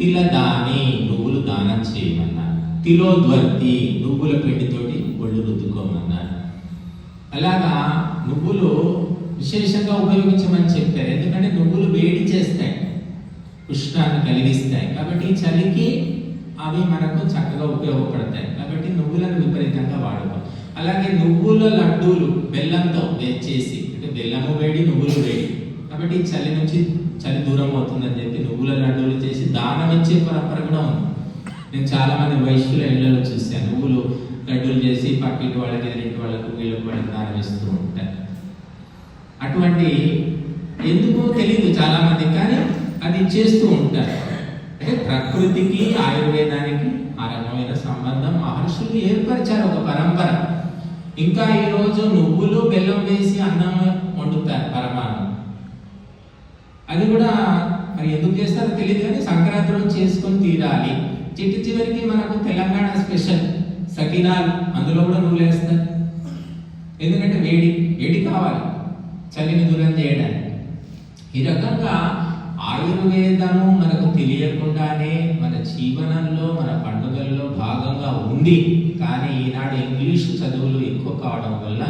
తిలదాని నువ్వులు దానం చేయమన్నారు తిలోద్వర్తి నువ్వుల పిండితోటి ఒళ్ళు రుద్దుకోమన్నారు అలాగా నువ్వులు విశేషంగా ఉపయోగించమని చెప్పారు. ఎందుకంటే నువ్వులు వేడి చేస్తాయి ఉష్ణాన్ని కలిగిస్తాయి. కాబట్టి చలికి అవి మనకు చక్కగా ఉపయోగపడతాయి. కాబట్టి నువ్వులను విపరీతంగా వాడుకో అలాగే నువ్వుల లడ్డూలు బెల్లంతో చేసి అంటే బెల్లము వేడి నువ్వులు వేడి. కాబట్టి ఈ చలి నుంచి చలి దూరం అవుతుందని చెప్పి నువ్వుల లడ్డూలు చేసి దానం ఇచ్చే పరంపర కూడా ఉంది. నేను చాలామంది వయస్సుల వైశ్యుల ఇళ్ళలో చూశాను. నువ్వులు లడ్డూలు చేసి పక్కింటి వాళ్ళకి ఎదురింటి వాళ్ళకు వీళ్ళకి వాళ్ళకి దానం ఇస్తూ ఉంటారు. అటువంటి ఎందుకో తెలియదు చాలామంది కానీ అది చేస్తూ ఉంటారు. అంటే ప్రకృతికి ఆయుర్వేదానికి ఆ రకమైన సంబంధం మహర్షులు ఏర్పరిచారు. ఒక పరంపర. ఇంకా ఈరోజు నువ్వులు బెల్లం వేసి అన్నం వండుతారు పరమాన్నం. అది కూడా మరి ఎందుకు చేస్తారో తెలియదు కానీ సంక్రాంతి రోజు చేసుకొని తీరాలి. చిట్టు చివరికి మనకు తెలంగాణ స్పెషల్ సకినాలు. అందులో కూడా నువ్వులు వేస్తారు. ఎందుకంటే వేడి వేడి కావాలి. చలిని దూరం చేయడానికి. ఈ రకంగా ఆయుర్వేదము మనకు తెలియకుండానే మన జీవనంలో మన పండుగల్లో భాగంగా ఉంది కానీ ఈనాడు ఇంగ్లీష్ చదువులు ఎక్కువ కావడం వల్ల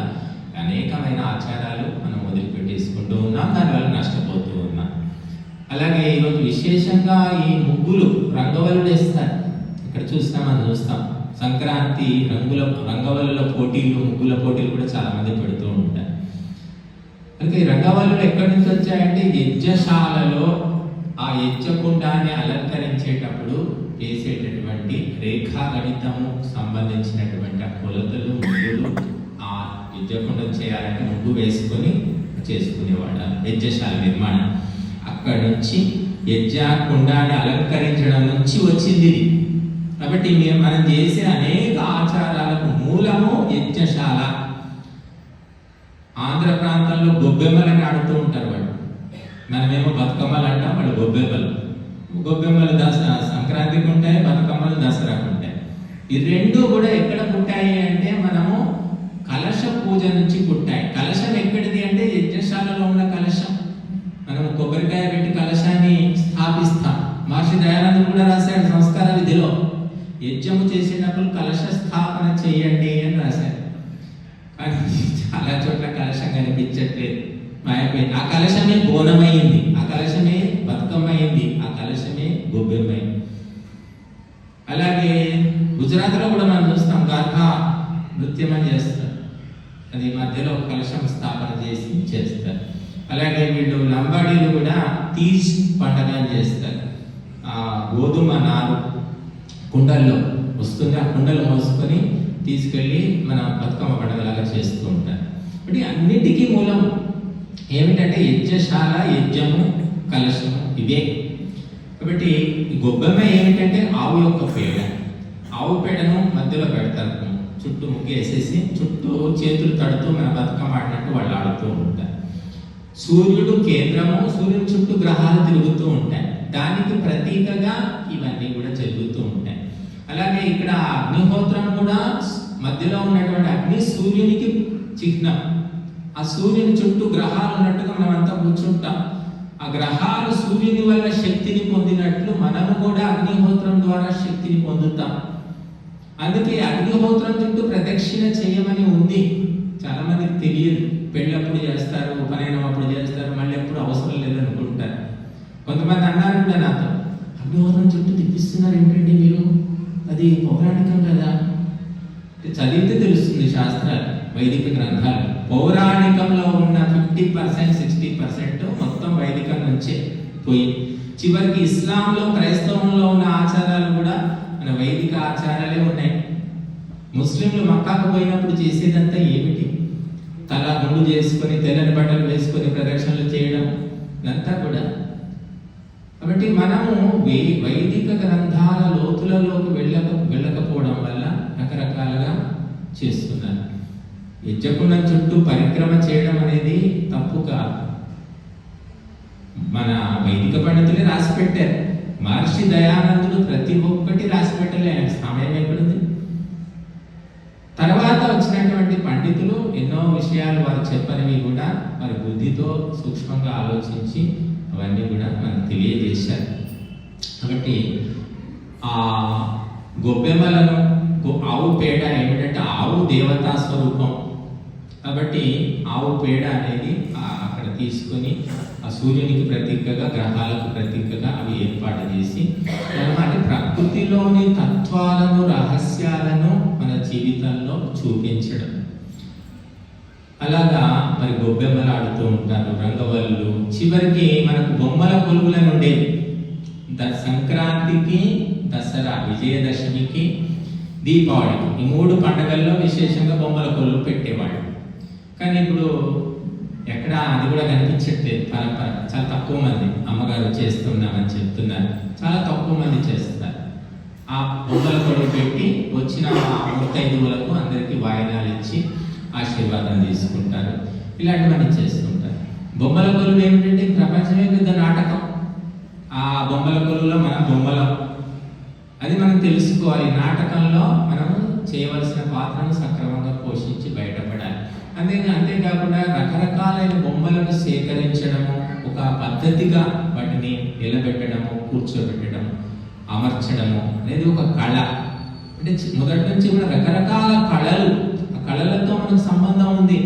అనేకమైన ఆచారాలు మనం వదిలిపెట్టేసుకుంటూ ఉన్నాం. దానివల్ల నష్టపోతూ ఉన్నాం. అలాగే ఈరోజు విశేషంగా ఈ ముగ్గులు రంగవల్లులు వేస్తారు. ఇక్కడ చూస్తాం అది చూస్తాం. సంక్రాంతి రంగుల రంగవల్లుల పోటీలు ముగ్గుల పోటీలు కూడా చాలా మంది పెడుతూ ఉంటారు. అయితే ఈ రంగవల్లులు ఎక్కడి నుంచి వచ్చాయంటే యజ్ఞశాలలో ఆ యజ్ఞకుండాన్ని అలంకరించేటప్పుడు వేసేటటువంటి రేఖాగణితము సంబంధించినటువంటి ఆ కొలతలు ముగ్గులు ఆ యజ్ఞకుండం చేయాలంటే ముగ్గు వేసుకొని చేసుకునేవాడు. యజ్ఞశాల నిర్మాణం. అక్కడి నుంచి యజ్ఞ కుండాన్ని అలంకరించడం నుంచి వచ్చింది కాబట్టి మేము మనం చేసే అనేక ఆచారాలకు మూలము యజ్ఞశాల. ఆంధ్ర ప్రాంతంలో గొబ్బెమ్మలని ఆడుతూ ఉంటారు వాళ్ళు. మనమేమో బతుకమ్మలు అంటాం వాళ్ళు గొబ్బెమ్మలు. గొబ్బెమ్మలు దసరా సంక్రాంతికి ఉంటాయి బతుకమ్మలు దసరాకు ఉంటాయి. ఈ రెండు కూడా ఎక్కడ పుట్టాయి అంటే మనము కలశ పూజ నుంచి పుట్టాయి. కలశం ఎక్కడిది అంటే యజ్ఞశాలలో ఉన్న కలశం. కొబ్బరికాయ పెట్టి కలశాన్ని స్థాపిస్తాం. మహర్షి దయానందుడు కూడా రాశాడు సంస్కార విధిలో. యజ్ఞము చేసినప్పుడు కలశ స్థాపన చేయండి అని రాశాడు. కానీ చాలా చోట్ల కలశం కనిపించట్లేదు. మాయపోయింది ఆ కలశమే బోనమైంది. ఆ కలశమే బతుకమ్మైంది. ఆ కలశమే గొబ్బెమ్మైంది అలాగే గుజరాత్లో కూడా మనం చూస్తాం గార్హా నృత్యం అని చేస్తారు. అది మధ్యలో కలశం స్థాపన చేసి చేస్తారు. అలాగే వీళ్ళు లంబాడీలు కూడా తీజ్ పండగ చేస్తారు. ఆ గోధుమ నారు కుండల్లో వస్తుంది. ఆ కుండలు మోసుకొని తీసుకెళ్ళి మన బతుకమ్మ పండుగలాగా చేస్తూ ఉంటారు. అంటే అన్నిటికీ మూలం ఏమిటంటే యజ్ఞశాల యజ్ఞము కలశము ఇవే. కాబట్టి గొబ్బెమ్మ ఏమిటంటే ఆవు యొక్క పేడ. ఆవు పేడను మధ్యలో పెడతారు. చుట్టూ ముగ్గు వేసేసి చుట్టూ చేతులు తడుతూ మన బతుకమ్మ ఆడినట్టు వాళ్ళు ఆడుతూ ఉంటారు. సూర్యుడు కేంద్రము సూర్యుని చుట్టూ గ్రహాలు తిరుగుతూ ఉంటాయి. దానికి ప్రతీకగా ఇవన్నీ కూడా జరుగుతూ ఉంటాయి. అలాగే ఇక్కడ అగ్నిహోత్రం కూడా మధ్యలో ఉన్నటువంటి అగ్ని సూర్యునికి చిహ్నం. ఆ సూర్యుని చుట్టూ గ్రహాలు ఉన్నట్టుగా మనం అంతా కూర్చుంటాం. ఆ గ్రహాలు సూర్యుని వల్ల శక్తిని పొందినట్లు మనము కూడా అగ్నిహోత్రం ద్వారా శక్తిని పొందుతాం. అందుకే అగ్నిహోత్రం చుట్టూ ప్రదక్షిణ చే కొంతమంది అన్నారు కూడా నాతో అగ్నిహోత్రం చుట్టూ తిప్పిస్తున్నారు ఏంటండి మీరు? అది పౌరాణికం కదా. చదివితే తెలుస్తుంది శాస్త్రాలు వైదిక గ్రంథాలు. పౌరాణికంలో ఉన్న ఫిఫ్టీ పర్సెంట్ సిక్స్టీ పర్సెంట్ మొత్తం వైదికం నుంచే పోయి చివరికి ఇస్లాంలో క్రైస్తవంలో ఉన్న ఆచారాలు కూడా మన వైదిక ఆచారాలే ఉన్నాయి. ముస్లింలు మక్కాకు పోయినప్పుడు చేసేదంతా ఏమిటి? తల గుండు చేసుకొని తెల్లని బట్టలు వేసుకొని ప్రదర్శనలు చేయడం ఇదంతా కూడా కాబట్టి మనము వే వైదిక గ్రంథాల లోతులలోకి వెళ్ళక వెళ్ళకపోవడం వల్ల రకరకాలుగా చేస్తున్నారు. యజ్ఞకుండం చుట్టూ పరిక్రమ చేయడం అనేది తప్పు కాదు. మన వైదిక పండితులే రాసి పెట్టారు. మహర్షి దయానందుడు ప్రతి ఒక్కటి రాసి పెట్టలే. సమయం ఎక్కడుంది? తర్వాత వచ్చినటువంటి పండితులు ఎన్నో విషయాలు వారు చెప్పనివి కూడా వారి బుద్ధితో సూక్ష్మంగా ఆలోచించి అవన్నీ కూడా మనకు తెలియజేశారు. కాబట్టి ఆ గొబ్బెమ్మలను ఆవు పేడ ఏమిటంటే ఆవు దేవతా స్వరూపం. కాబట్టి ఆవు పేడ అనేది అక్కడ తీసుకొని ఆ సూర్యునికి ప్రతీకగా గ్రహాలకు ప్రతీకగా అవి ఏర్పాటు చేసి అంటే ప్రకృతిలోని తత్వాలను రహస్యాలను మన జీవితంలో చూపించడం. అలాగా మరి గొబ్బెమ్మలు ఆడుతూ ఉంటారు రంగవల్లు. చివరికి మనకు బొమ్మల కొలుగులను ఉండేవి ద సంక్రాంతికి దసరా విజయదశమికి దీపావళికి ఈ మూడు పండుగల్లో విశేషంగా బొమ్మల కొలువు పెట్టేవాళ్ళు. కానీ ఇప్పుడు ఎక్కడ అది కూడా కనిపించట్లేదు పరంపర. చాలా తక్కువ మంది అమ్మగారు చేస్తున్నామని చెప్తున్నారు. చాలా తక్కువ మంది చేస్తున్నారు. ఆ బొమ్మల కొలువు పెట్టి వచ్చిన ఆ ముత్తైదువులకు అందరికీ వాయిదాలు ఇచ్చి ఆశీర్వాదం తీసుకుంటారు. ఇలాంటివన్నీ చేస్తుంటారు. బొమ్మల కొలువు ఏమిటంటే ప్రపంచమే పెద్ద నాటకం. ఆ బొమ్మల కొలువులో మనం బొమ్మలం అది మనం తెలుసుకోవాలి. నాటకంలో మనము చేయవలసిన పాత్రను సక్రమంగా పోషించి బయటపడాలి. అంతే అంతేకాకుండా రకరకాలైన బొమ్మలను సేకరించడము ఒక పద్ధతిగా వాటిని నిలబెట్టడము కూర్చోబెట్టడము అమర్చడము అనేది ఒక కళ. అంటే మొదటి నుంచి కూడా రకరకాల కళలు కళలతో మనకు సంబంధం ఉంది.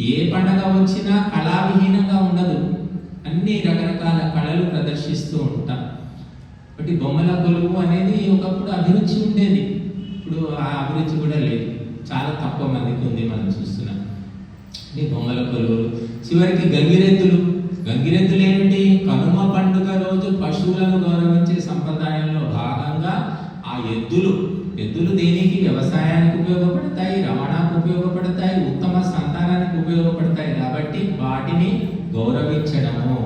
ఏ పండగ వచ్చినా కళావిహీనంగా ఉండదు. అన్ని రకరకాల కళలు ప్రదర్శిస్తూ ఉంటాం. కాబట్టి బొమ్మల కొలువు అనేది ఒకప్పుడు అభిరుచి ఉండేది. ఇప్పుడు ఆ అభిరుచి కూడా లేదు. చాలా తక్కువ మందికి ఉంది మనం చూస్తున్నాం. ఈ బొమ్మల కొలువులు. చివరికి గంగిరెద్దులు. గంగిరెద్దులు ఏమిటి కనుమ పండుగ రోజు పశువులను గౌరవించే సంప్రదాయంలో భాగంగా ఆ ఎద్దులు. ఎద్దులు దేని వ్యవసాయానికి ఉపయోగపడతాయి రవాణాకు ఉపయోగపడతాయి ఉత్తమ సంతానానికి ఉపయోగపడతాయి. కాబట్టి వాటిని గౌరవించడము.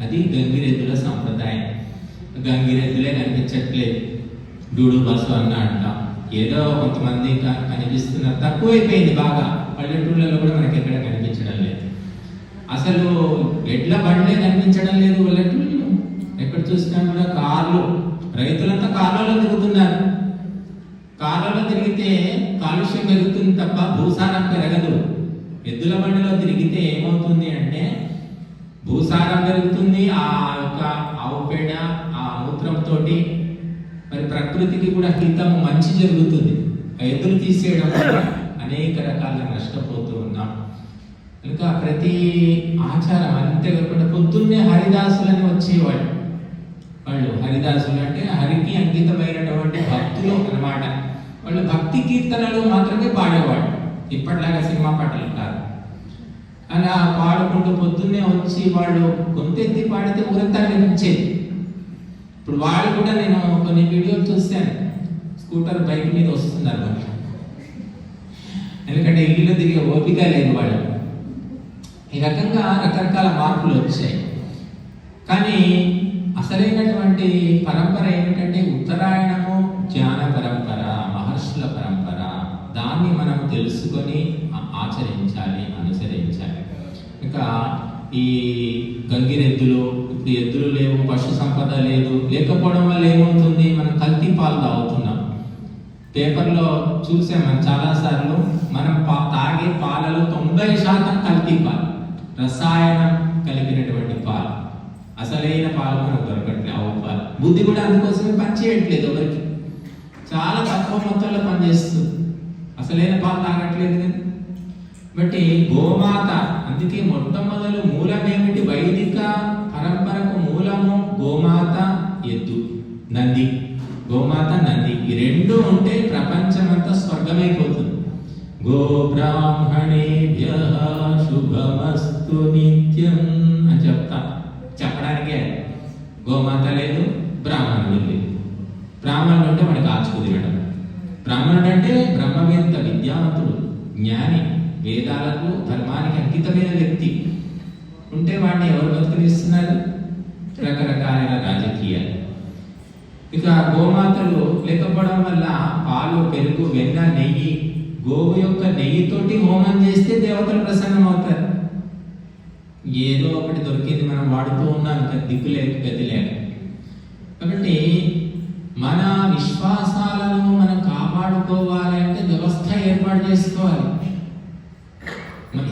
అది గంగిరెద్దుల సంప్రదాయం. గంగిరెద్దులే కనిపించట్లేదు. డూడు బస్సు అన్న అంట ఏదో కొంతమంది క- కనిపిస్తున్నారు. తక్కువైపోయింది బాగా. పల్లెటూళ్ళలో కూడా మనకి ఎక్కడ కనిపించడం లేదు. అసలు ఎడ్ల బండ్లే కనిపించడం లేదు పల్లెటూళ్ళు ఎక్కడ చూసినా కూడా కార్లు. రైతులంతా కార్లలో తిరుగుతున్నారు. కాలంలో తిరిగితే కాలుష్యం పెరుగుతుంది తప్ప భూసారం పెరగదు. ఎద్దుల బండిలో తిరిగితే ఏమవుతుంది అంటే భూసారం పెరుగుతుంది ఆ యొక్క ఆవు పేడ ఆ మూత్రంతో మరి ప్రకృతికి కూడా హితం మంచి జరుగుతుంది. ఆ ఎద్దులు తీసేయడం వల్ల అనేక రకాల నష్టపోతూ ఉన్నాం. కనుక ప్రతి ఆచారం అంతేకాకుండా పొద్దున్నే హరిదాసులని వచ్చేవాళ్ళు. వాళ్ళు హరిదాసులు అంటే హరికి అంకితమైనటువంటి భక్తులు అన్నమాట. వాళ్ళు భక్తి కీర్తనలు మాత్రమే పాడేవాళ్ళు. ఇప్పటిలాగా సినిమా పాటలు కాదు. అలా పాడుకుంటూ పొద్దున్నే వచ్చి వాళ్ళు గొంతెత్తి పాడితే ఊరంతా ఉంచేది ఇప్పుడు వాళ్ళు కూడా నేను కొన్ని వీడియోలు చూశాను. స్కూటర్ బైక్ మీద వస్తున్నారు వాళ్ళు. ఎందుకంటే ఇల్లు దిగే ఓపిక లేదు వాళ్ళు ఈ రకంగా రకరకాల మార్పులు వచ్చాయి. కానీ అసలైనటువంటి పరంపర ఏమిటంటే ఉత్తరాయణము జ్ఞాన పరంపర మహర్షుల పరంపర దాన్ని మనం తెలుసుకొని ఆచరించాలి అనుసరించాలి. ఇక ఈ గంగిరెద్దులు ఇప్పుడు ఎద్దులు లేవు పశు సంపద లేదు లేకపోవడం వల్ల ఏమవుతుంది? మనం కల్తీ పాలు తాగుతున్నాం. పేపర్లో చూసాం మనం చాలాసార్లు మనం పా- తాగే పాలలో తొంభై శాతం కల్తీ పాలు రసాయనం కలిపినటువంటి పాలు. అసలైన పాలు మనకు దొరకట్లేదు ఆవు పాలు. బుద్ధి కూడా అందుకోసమే పనిచేయట్లేదు ఎవరికి. చాలా తక్కువ మొత్తంలో పనిచేస్తుంది. అసలైన పాలు తాగట్లేదు కదా బట్టి గోమాత అందుకే మొట్టమొదలు మూలమేమిటి? వైదిక పరంపరకు మూలము గోమాత ఎద్దు నంది. గోమాత నంది. ఈ రెండు ఉంటే ప్రపంచమంతా స్వర్గమైపోతుంది. గో బ్రాహ్మణేభ్య శుభమస్తు నిత్యం అని చెప్తా. చెప్పడానికే. గోమాత లేదు బ్రాహ్మణుడు లేదు బ్రాహ్మణుడు అంటే మనకి ఆచుకు బ్రాహ్మణుడు అంటే బ్రహ్మవేత్త విద్యావంతుడు జ్ఞాని వేదాలకు ధర్మానికి అంకితమైన వ్యక్తి. ఉంటే వాడిని ఎవరు బతుకునిస్తున్నారు రకరకాలైన రాజకీయాలు. ఇక గోమాతలు లేకపోవడం వల్ల పాలు పెరుగు వెన్న నెయ్యి గోవు యొక్క నెయ్యితోటి హోమం చేస్తే దేవతలు ప్రసన్నం అవుతారు ఏదో ఒకటి దొరికింది మనం వాడుతూ ఉన్నాం ఇంకా దిక్కు లేక లేక కాబట్టి మన విశ్వాసాలను మనం కాపాడుకోవాలి అంటే వ్యవస్థ ఏర్పాటు చేసుకోవాలి.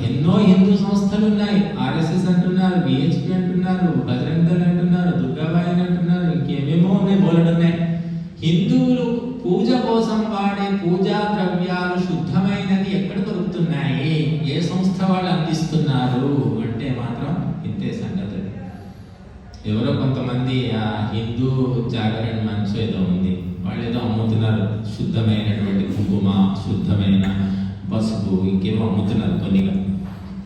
ఎన్నో హిందూ సంస్థలు ఉన్నాయి. ఆర్ఎస్ఎస్ అంటున్నారు బిహెచ్పి అంటున్నారు బజరంగల్ అంటున్నారు దుర్గాబాయి అంటున్నారు ఇంకేమేమో ఉన్నాయి బోలెడు ఉన్నాయి. హిందువులు పూజ కోసం వాడే పూజా ద్రవ్యాలు శుద్ధమైన కొంతమంది ఆ హిందూ జాగరణ మనసు ఏదో ఉంది. వాళ్ళు ఏదో అమ్ముతున్నారు. శుద్ధమైనటువంటి కుంకుమ శుద్ధమైన పసుపు ఇంకేమో అమ్ముతున్నారు కొన్నిగా.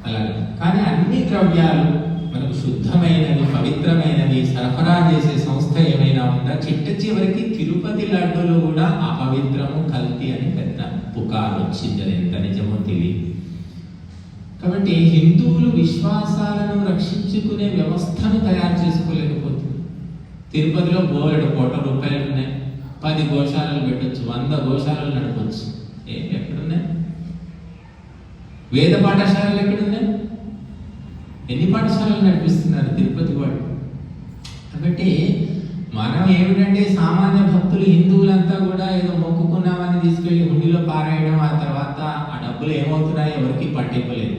అలాగే. కానీ అన్ని ద్రవ్యాలు మనకు శుద్ధమైనవి పవిత్రమైనవి సరఫరా చేసే సంస్థ ఏమైనా ఉందా? చిట్ట చివరికి తిరుపతి లడ్డూలు కూడా అపవిత్రము కల్తీ అని పెద్ద పుకారు వచ్చిందని ఎంత నిజమో తెలియదు. కాబట్టి హిందువులు విశ్వాసాలను రక్షించుకునే వ్యవస్థను తయారు చేసుకోలేదు తిరుపతిలో బోలెడు కోట్ల రూపాయలు ఉన్నాయి. పది గోశాలలు పెట్టొచ్చు వంద గోశాలలు నడపచ్చు. ఏ ఎక్కడున్నాయి? వేద పాఠశాలలు ఎక్కడున్నాయి? ఎన్ని పాఠశాలలు నడిపిస్తున్నారు తిరుపతి వాళ్ళు? కాబట్టి మనం ఏమిటంటే సామాన్య భక్తులు హిందువులంతా కూడా ఏదో మొక్కుకున్నామని తీసుకెళ్ళి హుండీలో పారేయడం ఆ తర్వాత ఆ డబ్బులు ఏమవుతున్నాయి ఎవరికి పట్టింపలేదు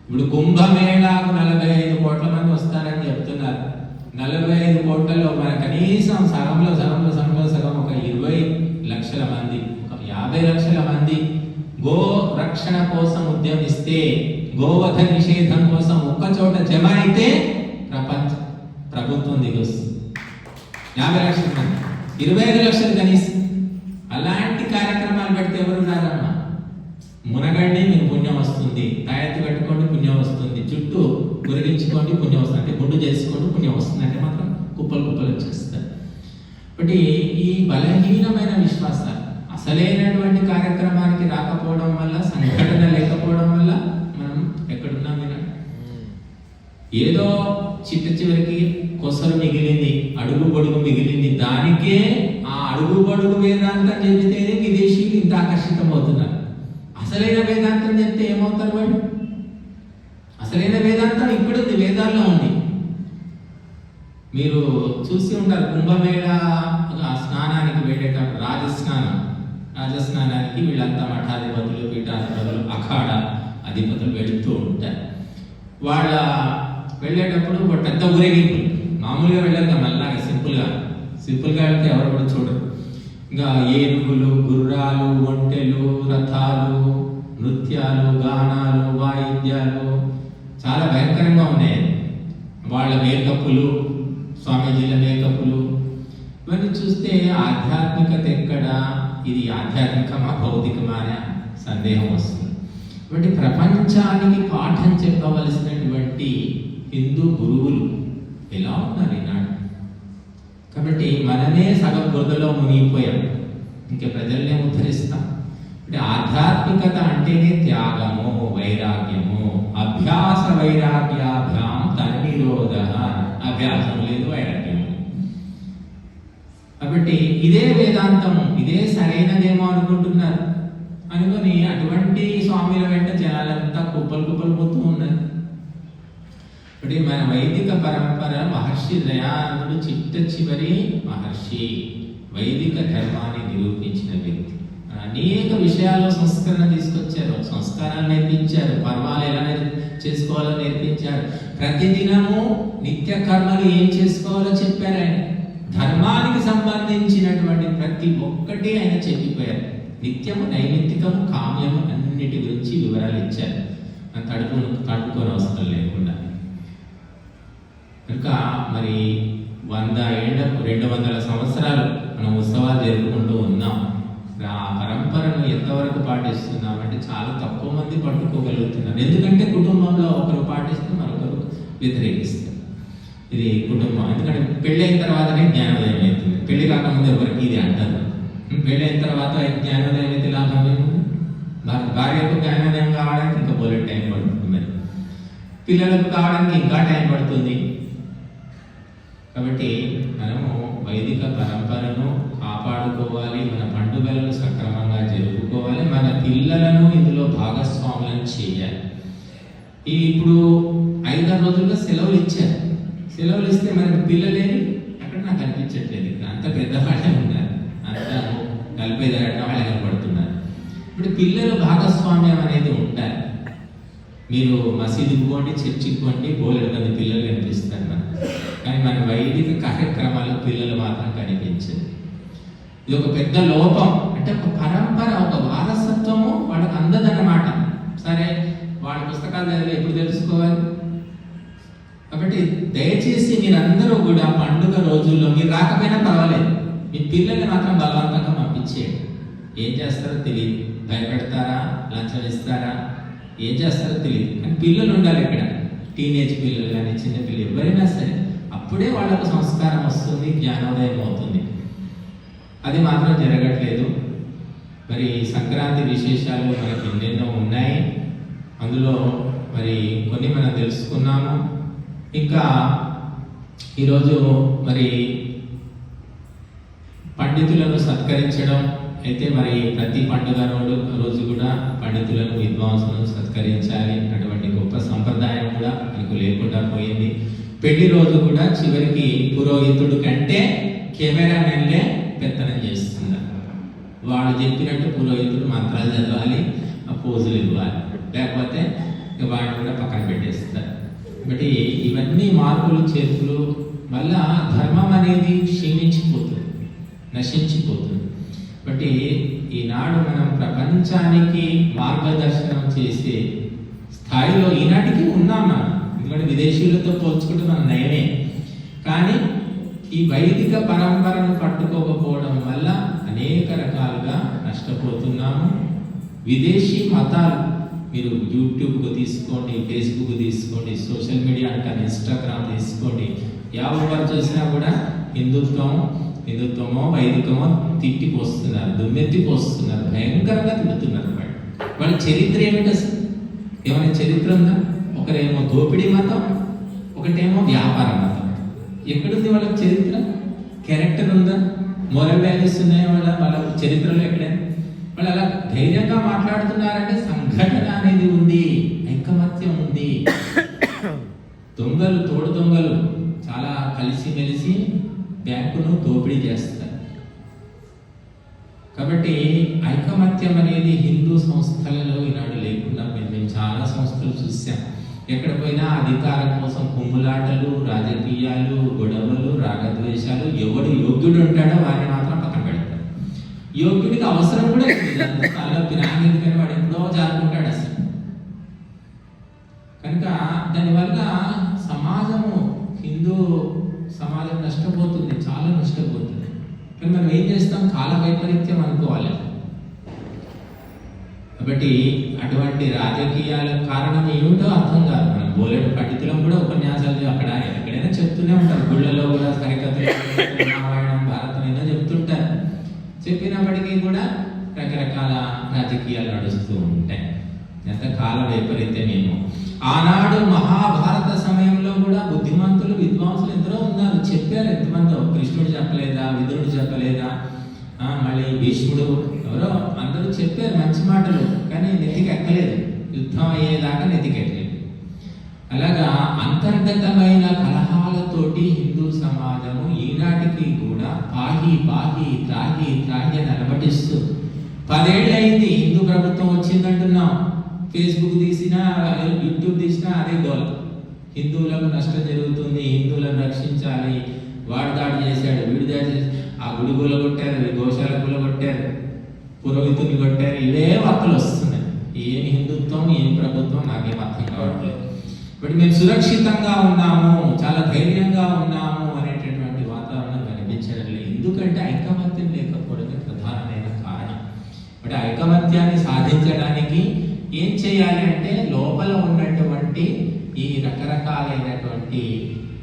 ఇప్పుడు కుంభమేళాకు నలభై ఐదు కోట్ల మంది వస్తారని చెప్తున్నారు. నలభై ఐదు కోట్లలో మన కనీసం సగంలో సగంలో సగంలో సగం ఒక ఇరవై లక్షల మంది ఒక యాభై లక్షల మంది గో రక్షణ కోసం ఉద్యమిస్తే గోవధ నిషేధం కోసం ఒక్క చోట జమ అయితే ప్రపంచ ప్రభుత్వం దిగొస్తుంది. యాభై లక్షల మంది. ఇరవై ఐదు లక్షలు కనీసం. అలాంటి కార్యక్రమాలు పెడితే ఎవరు రారమ్మా మునగండి మీకు పుణ్యం వస్తుంది. అంటే మాత్రం కుప్పలు కుప్పలు వచ్చేస్తారు కాబట్టి ఈ బలహీనమైన విశ్వాసాలు అసలైనటువంటి కార్యక్రమానికి రాకపోవడం వల్ల సంఘటన లేకపోవడం వల్ల మనం ఎక్కడున్నాం వినండి. ఏదో చిట్ట చివరికి కొసరు మిగిలింది అడుగు పొడుగు మిగిలింది దానికే ఆ అడుగు పొడుగు వేదాంతం చెబితేనే విదేశీయులు ఇంత ఆకర్షితం అవుతున్నారు. అసలైన వేదాంతం చెప్తే ఏమవుతారు వాళ్ళు? అసలైన వేదాంతం ఇక్కడ ఉంది వేదాల్లో ఉంది. మీరు చూసి ఉంటారు కుంభమేళ స్నానానికి వెళ్ళేటప్పుడు రాజస్నానం. రాజస్నానానికి వీళ్ళంతా మఠాధిపతులు పీఠాధిపతులు అఖాడ అధిపతులు వెళుతూ ఉంటారు. వాళ్ళ వెళ్ళేటప్పుడు ఒక పెద్ద ఊరేగింపు. మామూలుగా వెళ్ళారు కదా మళ్ళీ సింపుల్గా. సింపుల్గా వెళ్తే ఎవరు కూడా చూడరు. ఇంకా ఏనుగులు గుర్రాలు ఒంటెలు రథాలు నృత్యాలు గానాలు వాయిద్యాలు చాలా భయంకరంగా ఉన్నాయి. వాళ్ళ మేకప్పులు స్వామీజీల మేకపులు ఇవన్నీ చూస్తే ఆధ్యాత్మికత ఎక్కడ? ఇది ఆధ్యాత్మికమా భౌతికమా అనే సందేహం వస్తుంది. కాబట్టి ప్రపంచానికి పాఠం చెప్పవలసినటువంటి హిందూ గురువులు ఎలా ఉన్నారు ఈనాడు? కాబట్టి మనమే సగం బురదలో మునిగిపోయాం. ఇంకా ప్రజల్నే ఉద్ధరిస్తాం. అంటే ఆధ్యాత్మికత అంటేనే త్యాగము వైరాగ్యము అభ్యాస వైరాగ్యాభ్యాం తన్నిరోధ అభ్యాసం లేదు కాబట్టి ఇదే వేదాంతం ఇదే సరైనదేమో అనుకుంటున్నారు. అనుకుని అటువంటి స్వామిల వెంట జనాలంతా కుప్పలు కుప్పలు పోతూ ఉన్నారు. ఇప్పుడు మన వైదిక పరంపర మహర్షి దయానందుడు చిట్ట చివరి మహర్షి వైదిక ధర్మాన్ని నిరూపించిన వ్యక్తి. అనేక విషయాల్లో సంస్కరణ తీసుకొచ్చారు సంస్కారాలు నేర్పించారు పర్వాలు ఎలా చేసుకోవాలో నేర్పించారు. ప్రతిదినము నిత్య కర్మలు ఏం చేసుకోవాలో చెప్పారు ఆయన. ధర్మానికి సంబంధించినటువంటి ప్రతి ఒక్కటి ఆయన చెప్పిపోయారు. నిత్యము నైమిత్తికము కామ్యము అన్నిటి గురించి వివరాలు ఇచ్చారు. తడుపు తడుపుకోని అవసరం లేకుండా. కనుక మరి వంద ఏళ్ళ రెండు వందల సంవత్సరాలు మనం ఉత్సవాలు జరుపుకుంటూ ఉన్నాం. ఆ పరంపరను ఎంతవరకు పాటిస్తున్నాం అంటే చాలా తక్కువ మంది పట్టుకోగలుగుతున్నారు. ఎందుకంటే కుటుంబంలో ఒకరు పాటిస్తే మరొకరు వ్యతిరేకిస్తారు. ఇది కుటుంబం. ఎందుకంటే పెళ్ళి అయిన తర్వాతనే జ్ఞానోదయం అవుతుంది. పెళ్ళి కాకముందు ఎవరికి ఇది అంటారు. పెళ్ళైన అయిన తర్వాత జ్ఞానోదయం అయితే లాభం ఏముంది? భార్యకు జ్ఞానోదయం కావడానికి ఇంకా బోలెట్ టైం పడుతుంది మరి. పిల్లలకు కావడానికి ఇంకా టైం పడుతుంది. కాబట్టి మనము వైదిక పరంపరను కాపాడుకోవాలి. మన పండుగలను సక్రమంగా జరుపుకోవాలి. మన పిల్లలను ఇందులో భాగస్వాములను చేయాలి. ఈ ఇప్పుడు ఐదారు రోజుల్లో సెలవులు ఇచ్చారు. సెలవులు ఇస్తే మనకి పిల్లలేని అక్కడ నాకు అనిపించట్లేదు. ఇక్కడ అంత పెద్దవాళ్ళే ఉన్నారు. అంత నలభై దాటిన వాళ్ళే కనపడుతున్నారు. ఇప్పుడు పిల్లలు భాగస్వామ్యం అనేది ఉంటారు మీరు మసీదుకు పోండి చర్చికి పోండి బోలెడు మంది పిల్లలు కనిపిస్తారు మనం కానీ మన వైదిక కార్యక్రమాల్లో పిల్లలు మాత్రం కనిపించదు ఇది ఒక పెద్ద లోపం. అంటే ఒక పరంపర ఒక వారసత్వము వాళ్ళకి అందదన్నమాట. సరే వాళ్ళ పుస్తకాలు ఎప్పుడు తెలుసుకోవాలి? కాబట్టి దయచేసి మీరందరూ కూడా పండుగ రోజుల్లో మీరు రాకపోయినా పర్వాలేదు. మీ పిల్లల్ని మాత్రం బలవంతంగా పంపించేయండి. ఏం చేస్తారో తెలియదు. భయపెడతారా? లంచం ఇస్తారా? ఏం చేస్తారో తెలియదు. కానీ పిల్లలు ఉండాలి ఇక్కడ. టీనేజ్ పిల్లలు కానీ చిన్న పిల్లలు ఎవరైనా సరే అప్పుడే వాళ్ళకు సంస్కారం వస్తుంది జ్ఞానోదయం అవుతుంది. అది మాత్రం జరగట్లేదు. మరి సంక్రాంతి విశేషాలు మనకి ఎన్నెన్నో ఉన్నాయి. అందులో మరి కొన్ని మనం తెలుసుకున్నాము. ఇంకా ఈరోజు మరి పండితులను సత్కరించడం అయితే మరి ప్రతి పండుగ రోజు రోజు కూడా పండితులను విద్వాంసులను సత్కరించాలి అటువంటి గొప్ప సంప్రదాయం కూడా మనకు లేకుండా పోయింది. పెళ్ళి రోజు కూడా చివరికి పురోహితుడు కంటే కెమెరామెన్లే పెత్తనం చేస్తున్నారు. వాళ్ళు చెప్పినట్టు పురోహితుడు మంత్రాలు చదవాలి ఆ పోజులు ఇవ్వాలి. లేకపోతే ఇక వాడిని కూడా పక్కన పెట్టేస్తారు. బట్టి ఇవన్నీ మార్పులు చేతులు వల్ల ధర్మం అనేది క్షీణించిపోతుంది నశించిపోతుంది. బట్టి ఈనాడు మనం ప్రపంచానికి మార్గదర్శనం చేసే స్థాయిలో ఈనాటికి ఉన్నాం మనం. ఎందుకంటే విదేశీయులతో పోల్చుకుంటే మనం నయమే. కానీ ఈ వైదిక పరంపరను పట్టుకోకపోవడం వల్ల అనేక రకాలుగా నష్టపోతున్నాము. విదేశీ మతాలు మీరు యూట్యూబ్కు తీసుకోండి ఫేస్బుక్ తీసుకోండి సోషల్ మీడియా అంటారు ఇన్స్టాగ్రామ్ తీసుకోండి. ఎవరు చూసినా కూడా హిందుత్వం హిందుత్వమో వైదికమో తిట్టి పోస్తున్నారు దుమ్మెత్తి పోస్తున్నారు భయంకరంగా తిడుతున్నారు వాళ్ళు. వాళ్ళ చరిత్ర ఏమిటి అసలు? ఏమైనా చరిత్ర ఉందా? ఒకరేమో దోపిడీ మతం ఒకటేమో వ్యాపార మతం. ఎక్కడుంది వాళ్ళ చరిత్ర? క్యారెక్టర్ ఉందా? మోరల్ వాల్యూస్ ఉన్నాయా వాళ్ళ వాళ్ళ చరిత్రలో ఎక్కడైనా? వాళ్ళు అలా ధైర్యంగా మాట్లాడుతున్నారంటే సంఘటన అనేది ఉంది ఐకమత్యం ఉంది. దొంగలు తోడు దొంగలు చాలా కలిసిమెలిసి బ్యాంకును దోపిడీ చేస్తారు. కాబట్టి ఐకమత్యం అనేది హిందూ సంస్థలలో ఈనాడు లేకుండా మేము చాలా సంస్థలు చూసాం. ఎక్కడ పోయినా అధికారం కోసం కుమ్ములాటలు రాజకీయాలు గొడవలు రాగద్వేషాలు ఎవడు యోగ్యుడు ఉంటాడో వారిని మాత్రం యోగ్యుడికి అవసరం కూడా లేదు. ఇదంతా తలనొప్పి నాకెందుకని వాడు ఎప్పుడో జారుకుంటాడు అసలు. కనుక దానివల్ల సమాజము హిందూ సమాజం నష్టపోతుంది చాలా నష్టపోతుంది. కానీ మనం ఏం చేస్తాం? కాల వైపరీత్యం అనుకోవాలి. కాబట్టి అటువంటి రాజకీయాల కారణం ఏమిటో అర్థం కాదు. మనం బోలెడు పండితులం కూడా ఉపన్యాసాలు అక్కడ ఎక్కడైనా చెప్తూనే ఉంటారు గుళ్ళలో కూడా సరికథలు రామాయణం భారతం ఏదో చెప్తుంటారు. చెప్పినప్పటికీ కూడా రకరకాల రాజకీయాలు నడుస్తూ ఉంటాయి. ఎంత కాల వైపరీత్యమేమో ఆనాడు మహాభారత సమయంలో కూడా బుద్ధిమంతులు విద్వాంసులు ఎందరో ఉన్నారు. చెప్పారు ఎంతమందో. కృష్ణుడు చెప్పలేదా? విదురుడు చెప్పలేదా? మళ్ళీ భీష్ముడు ఎవరో అందరూ చెప్పారు మంచి మాటలు కానీ నెత్తికి ఎక్కలేదు యుద్ధం అయ్యేదాకా నెత్తికి ఎక్కలేదు అలాగా అంతర్గతమైన కలహాలతోటి హిందూ సమాజము ఈనాటికి కూడా పాహి పాహి త్రాహి త్రాహి అని అలవటిస్తూ పదేళ్ళైంది హిందూ ప్రభుత్వం వచ్చిందంటున్నాం. ఫేస్బుక్ తీసినా యూట్యూబ్ తీసినా అదే గోల్. హిందువులకు నష్టం జరుగుతుంది హిందువులను రక్షించాలి వాడు దాడి చేశాడు వీడు దాడి చేశాడు. ఆ గుడి గుల కొట్టారు గోశాల గుల కొట్టారు పురోహితుని కొట్టారు ఇవే వార్తలు వస్తున్నాయి. ఏం హిందుత్వం ఏం ప్రభుత్వం నాకేం అర్థం కావట్లేదు. ఇప్పుడు మేము సురక్షితంగా ఉన్నాము చాలా ధైర్యంగా ఉన్నాము అనేటటువంటి వాతావరణం కనిపించడం లేదు. ఎందుకంటే ఐకమత్యం లేకపోవడమే ప్రధానమైన కారణం. ఇప్పుడు ఐకమత్యాన్ని సాధించడానికి ఏం చేయాలి అంటే లోపల ఉన్నటువంటి ఈ రకరకాలైనటువంటి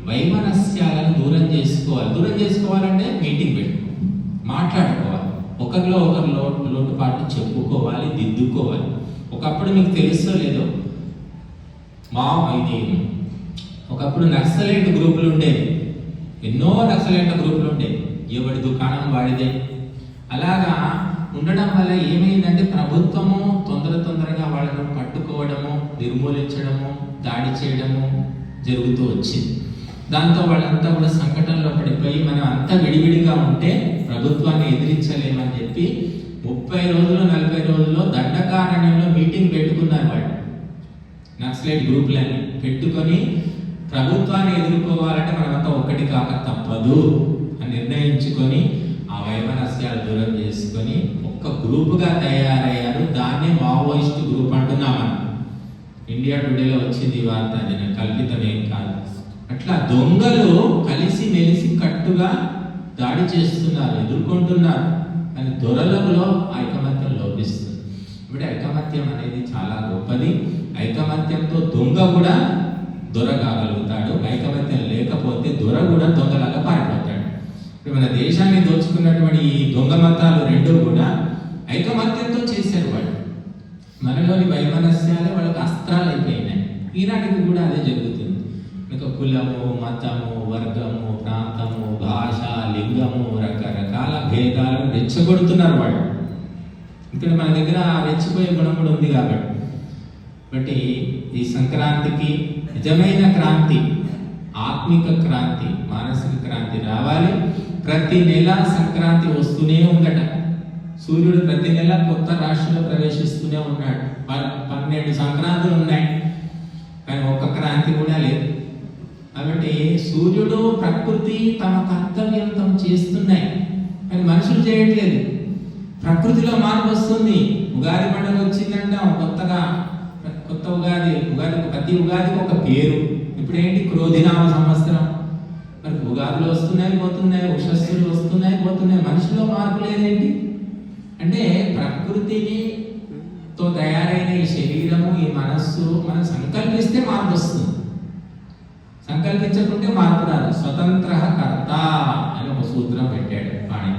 వైమనస్యాలను దూరం చేసుకోవాలి. దూరం చేసుకోవాలంటే మీటింగ్ పెట్టుకోవాలి మాట్లాడుకోవాలి. ఒకరిలో ఒకరు లోటు లోటుపాటు చెప్పుకోవాలి దిద్దుకోవాలి. ఒకప్పుడు మీకు తెలుసో లేదో మా ఇది ఒకప్పుడు నక్సలైట్ గ్రూపులు ఉండేవి. ఎన్నో నక్సలైట్ గ్రూపులు ఉండేవి. ఎవడి దుకాణం వాడిదే. అలాగా ఉండడం వల్ల ఏమైందంటే ప్రభుత్వము తొందర తొందరగా వాళ్ళను పట్టుకోవడము నిర్మూలించడము దాడి చేయడము జరుగుతూ వచ్చింది. దాంతో వాళ్ళంతా కూడా సంకటంలో పడిపోయి మనం అంతా విడివిడిగా ఉంటే ప్రభుత్వాన్ని ఎదిరించలేమని చెప్పి ముప్పై రోజులు నలభై రోజుల్లో దండకారణ్యంలో మీటింగ్ పెట్టుకున్నారు వాళ్ళు. నక్సలైట్ గ్రూపులని పెట్టుకొని ప్రభుత్వాన్ని ఎదుర్కోవాలంటే మనమంతా ఒక్కటి కాక తప్పదు అని నిర్ణయించుకొని ఆ వైమనస్యాలు దూరం చేసుకొని ఒక్క గ్రూపుగా తయారయ్యారు. దాన్నే మావోయిస్ట్ గ్రూప్ అంటున్నాం మనం ఇండియా టుడేలో వచ్చింది వార్త అది నాకు కల్పితం ఏం కాదు. అట్లా దొంగలు కలిసి మెలిసి కట్టుగా దాడి చేస్తున్నారు ఎదుర్కొంటున్నారు. కానీ దొరలలో ఐకమత్యం లోపిస్తుంది. ఇప్పుడు ఐకమత్యం అనేది చాలా గొప్పది. ఐకమత్యంతో దొంగ కూడా దొర కాగలుగుతాడు ఐకమత్యం లేకపోతే దొర కూడా దొంగలాగా పారిపోతాడు. ఇప్పుడు మన దేశాన్ని దోచుకున్నటువంటి ఈ దొంగ మతాలు రెండు కూడా ఐకమత్యంతో చేశారు వాళ్ళు. మనలోని వైమనస్యాలే వాళ్ళకి అస్త్రాలు అయిపోయినాయి ఈనాటికి కూడా అదే జరుగుతుంది. ఇక కులము మతము వర్గము ప్రాంతము భాష లింగము రకరకాల భేదాలను రెచ్చగొడుతున్నారు వాళ్ళు. ఇక్కడ మన దగ్గర రెచ్చిపోయే గుణం కూడా ఉంది కాబట్టి. బట్టి ఈ సంక్రాంతికి నిజమైన క్రాంతి ఆత్మిక క్రాంతి మానసిక క్రాంతి రావాలి. ప్రతి నెల సంక్రాంతి వస్తూనే ఉందట. సూర్యుడు ప్రతి నెల కొత్త రాశిలో ప్రవేశిస్తూనే ఉన్నాడు. ప- పన్నెండు సంక్రాంతులు ఉన్నాయి. కానీ ఒక్క క్రాంతి కూడా లేదు. కాబట్టి సూర్యుడు ప్రకృతి తమ కర్తవ్యం తమ చేస్తున్నాయి. కానీ మనుషులు చేయట్లేదు. ప్రకృతిలో మార్పు వస్తుంది. ఉగాది పండుగ వచ్చిందంటే కొత్తగా కొత్త ఉగాది ఉగాది ప్రతి ఉగాదికి ఒక పేరు. ఇప్పుడు ఏంటి క్రోధినామ సంవత్సరం. మరి ఉగాదులు వస్తున్నాయి పోతున్నాయి ఉషస్సులు వస్తున్నాయి పోతున్నాయి. మనిషిలో మార్పు లేదేంటి? అంటే ప్రకృతిని తో తయారైన ఈ శరీరము ఈ మనస్సు మనం సంకల్పిస్తే మార్పు వస్తుంది. సంకల్పించకుంటే మార్పు రాదు. స్వతంత్ర కర్త అని ఒక సూత్రం పెట్టాడు వాణి.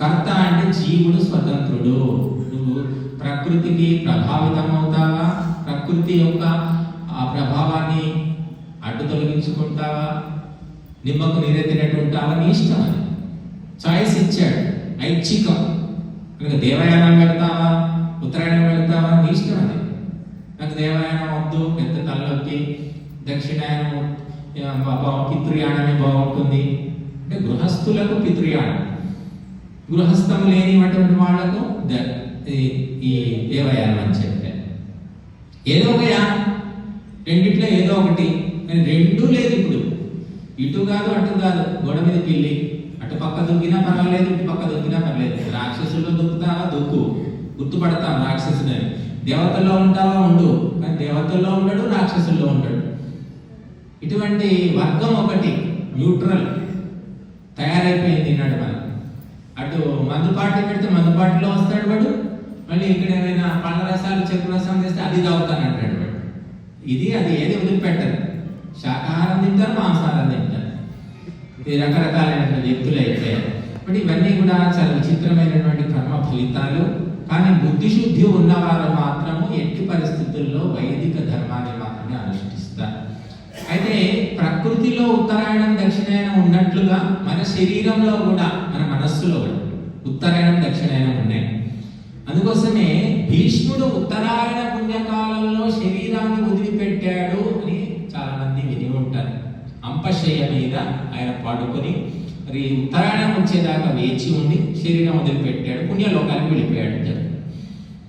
కర్త అంటే జీవుడు స్వతంత్రుడు. నువ్వు ప్రకృతికి ప్రభావితం అవుతావా ప్రకృతి యొక్క ఆ ప్రభావాన్ని అడ్డు తొలగించుకుంటావా? నిమ్మకు నీరెత్తినట్టు ఉంటావా నీ ఇష్టం చాయిస్ ఇచ్చాడు. ఐచ్ఛికం. కనుక దేవయానం పెడతావా? ఉత్తరాయణం పెడతావా? నీ ఇష్టం అది నాకు దేవయానం వద్దు పెద్ద తలనొప్పి దక్షిణాయనం పితృయాణమే పితృయానమే బాగుంటుంది? అంటే గృహస్థులకు పితృయానం గృహస్థం లేనివంటి వాళ్ళకు ఈ- ఈ దేవయానం అని చెప్పి. ఏదో ఒకయా రెండిట్లో ఏదో ఒకటి. కానీ రెండూ లేదు ఇప్పుడు. ఇటు కాదు అటు కాదు. గోడ మీద పిల్లి. అటు పక్క దుక్కినా పర్వాలేదు ఇటు పక్క దుక్కినా పర్లేదు రాక్షసుల్లో దుక్కుతావా? దుక్కు. గుర్తుపడతాం రాక్షసుని దేవతల్లో ఉంటావా? ఉండు. కానీ దేవతల్లో ఉండడు రాక్షసుల్లో ఉంటాడు ఇటువంటి వర్గం ఒకటి న్యూట్రల్. తయారైపోయింది ఈనాడు మనం. అటు మందుపాటి పెడితే మందుపాటిలో వస్తాడు వాడు. మళ్ళీ ఇక్కడ ఏమైనా పళ్ళ రసాలు చెరుకు రసం తెస్తే అది తాగుతాను అంటాడు వాడు. ఇది అది ఏది వదిలిపెట్టరు. శాకాహారం తింటారు మాంసాహారం తింటారు. ఇది రకరకాలైనటువంటి వ్యక్తులు అయితే. బట్ ఇవన్నీ కూడా చాలా విచిత్రమైనటువంటి కర్మ ఫలితాలు. కానీ బుద్ధిశుద్ధి ఉన్నవారు మాత్రము ఎట్టి పరిస్థితుల్లో వైదిక ధర్మాన్ని మాత్రమే అనుష్ఠిస్తారు అయితే ప్రకృతిలో ఉత్తరాయణం దక్షిణాయనం ఉన్నట్లుగా మన శరీరంలో కూడా మన మనస్సులో కూడా ఉత్తరాయణం దక్షిణాయనం ఉన్నాయి. అందుకోసమే భీష్ముడు ఉత్తరాయణ పుణ్యకాలంలో శరీరాన్ని వదిలిపెట్టాడు అని చాలా మంది విని ఉంటారు. అంపశయ్య మీద ఆయన పడుకొని మరి ఉత్తరాయణం వచ్చేదాకా వేచి ఉండి శరీరం వదిలిపెట్టాడు పుణ్యలోకానికి వెళ్ళిపోయాడు అని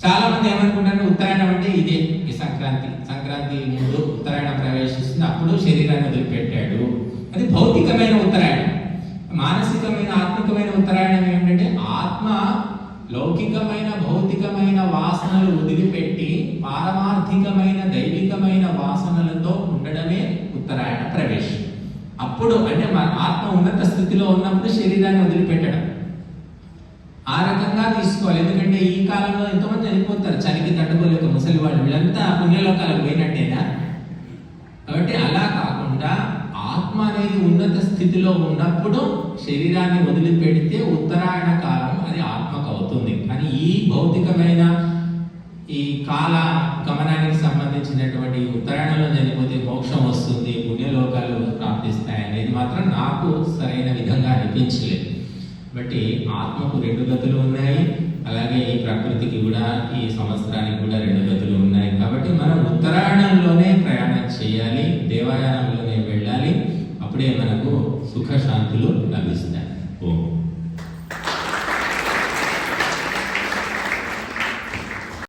చాలా మంది ఏమనుకుంటారు ఉత్తరాయణం అంటే ఇదే ఈ సంక్రాంతి. సంక్రాంతి ముందు ఉత్తరాయణం ప్రవేశిస్తుంది అప్పుడు శరీరాన్ని వదిలిపెట్టాడు. అది భౌతికమైన ఉత్తరాయణం. మానసికమైన ఆత్మికమైన ఉత్తరాయణం ఏమిటంటే ఆత్మ లౌకికమైన భౌతికమైన వాసనలు వదిలిపెట్టి పారమార్థికమైన దైవికమైన వాసనలతో ఉండడమే ఉత్తరాయణ ప్రవేశం. అప్పుడు అంటే మన ఆత్మ ఉన్నత స్థితిలో ఉన్నప్పుడు శరీరాన్ని వదిలిపెట్టడం. ఆ రకంగా తీసుకోవాలి. ఎందుకంటే ఈ కాలంలో ఎంతోమంది చనిపోతారు. చలికి తట్టుకోలేక ముసలి వాళ్ళు. వీళ్ళంతా పుణ్యలోకాలకు పోయినట్టేనా? కాబట్టి అలా కాకుండా ఆత్మ అనేది ఉన్నత స్థితిలో ఉన్నప్పుడు శరీరాన్ని వదిలిపెడితే ఉత్తరాయణ కాలం అది ఆత్మకు అవుతుంది కానీ ఈ భౌతికమైన ఈ కాల గమనానికి సంబంధించినటువంటి ఉత్తరాయణలో ఉత్తరాయణంలో చనిపోతే మోక్షం వస్తుంది పుణ్యలోకాలు ప్రాప్తిస్తాయి అనేది మాత్రం నాకు సరైన విధంగా అనిపించలేదు. బట్టి ఆత్మకు రెండు గతులు ఉన్నాయి. అలాగే ఈ ప్రకృతికి కూడా ఈ సంవత్సరానికి కూడా రెండు గతులు ఉన్నాయి. కాబట్టి మనం ఉత్తరాయణంలోనే ప్రయాణం చేయాలి దేవాలయంలోనే వెళ్ళాలి. అప్పుడే మనకు సుఖశాంతులు లభిస్తాయి.